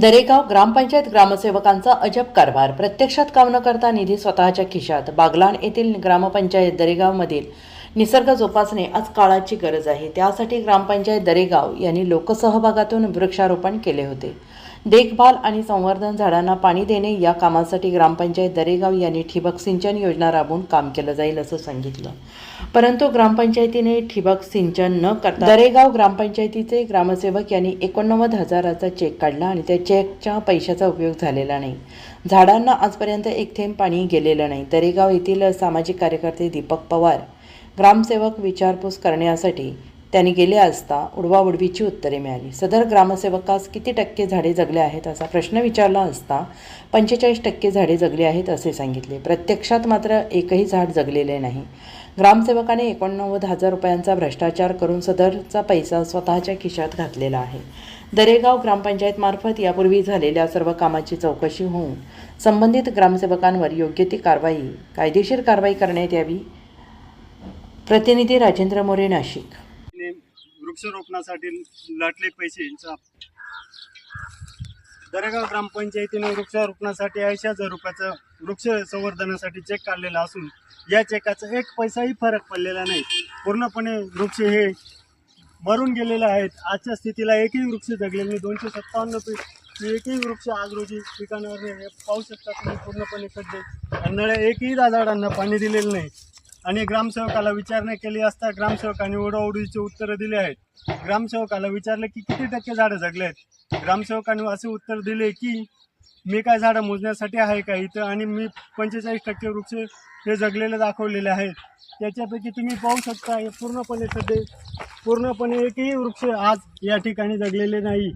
दरेगाव ग्रामपंचायत ग्रामसेवकांचा अजब कारभार. प्रत्यक्षात काम न करता निधी स्वतःच्या खिशात. बागलाण येथील ग्रामपंचायत दरेगावमधील निसर्ग जोपासणे आज काळाची गरज आहे. त्यासाठी ग्रामपंचायत दरेगाव यांनी लोकसहभागातून वृक्षारोपण केले होते. देखभाल आणि संवर्धन झाडांना पाणी देणे या कामासाठी ग्रामपंचायत दरेगाव यांनी ठिबक सिंचन योजना राबवून काम केलं जाईल असं सांगितलं. परंतु ग्रामपंचायतीने ठिबक सिंचन न करता दरेगाव ग्रामपंचायतीचे ग्रामसेवक यांनी एकोणनव्वद हजाराचा चेक काढला आणि त्या चेकच्या पैशाचा उपयोग झालेला नाही. झाडांना आजपर्यंत एक थेंब पाणी गेलेलं नाही. दरेगाव येथील सामाजिक कार्यकर्ते दीपक पवार ग्रामसेवक विचारपूस करण्यासाठी त्यांनी गेले असता उडवाउडवीची उत्तरे मिळाली. सदर ग्रामसेवकास किती टक्के झाडे जगले आहेत असा प्रश्न विचारला असता पंचेचाळीस टक्के झाडे जगली आहेत असे सांगितले. प्रत्यक्षात मात्र एकही झाड जगलेले नाही. ग्रामसेवकाने एकोणनव्वद हजार रुपयांचा भ्रष्टाचार करून सदरचा पैसा स्वतःच्या खिशात घातलेला आहे. दरेगाव ग्रामपंचायतमार्फत यापूर्वी झालेल्या सर्व कामाची चौकशी होऊन संबंधित ग्रामसेवकांवर योग्य ती कारवाई कायदेशीर कारवाई करण्यात यावी. प्रतिनिधी राजेंद्र मोरे नाशिक. वृक्षारोपणासाठी लाटले पैसे दरेगाव ग्रामपंचायतीने वृक्षारोपणासाठी ऐंशी हजार रुपयाचं वृक्ष संवर्धनासाठी चेक काढलेला असून या चेकाचा एक पैसाही फरक पडलेला नाही. पूर्णपणे वृक्ष हे मरून गेलेले आहेत. आजच्या स्थितीला एकही वृक्ष जगलेले नाही. दोनशे सत्तावन्न पै एकही वृक्ष आज रोजी पिकांवर हे पाहू शकता तुम्ही पूर्णपणे खड्डे नळ्या एकही झाडांना पाणी दिलेलं नाही. आणि ग्रामसेवकाला विचारणा केली असता ग्रामसेवकाने ओढाओढीचे उत्तरं दिले आहेत. ग्रामसेवकाला विचारलं की किती टक्के झाडं जगले आहेत? ग्रामसेवकाने असे उत्तर दिले की मी काय झाडं मोजण्यासाठी आहे का इथं? आणि मी पंचेचाळीस टक्के वृक्ष हे जगलेले दाखवलेले आहेत. त्याच्यापैकी तुम्ही पाहू शकता हे पूर्णपणे सध्या पूर्णपणे एकही वृक्ष आज या ठिकाणी जगलेले नाही.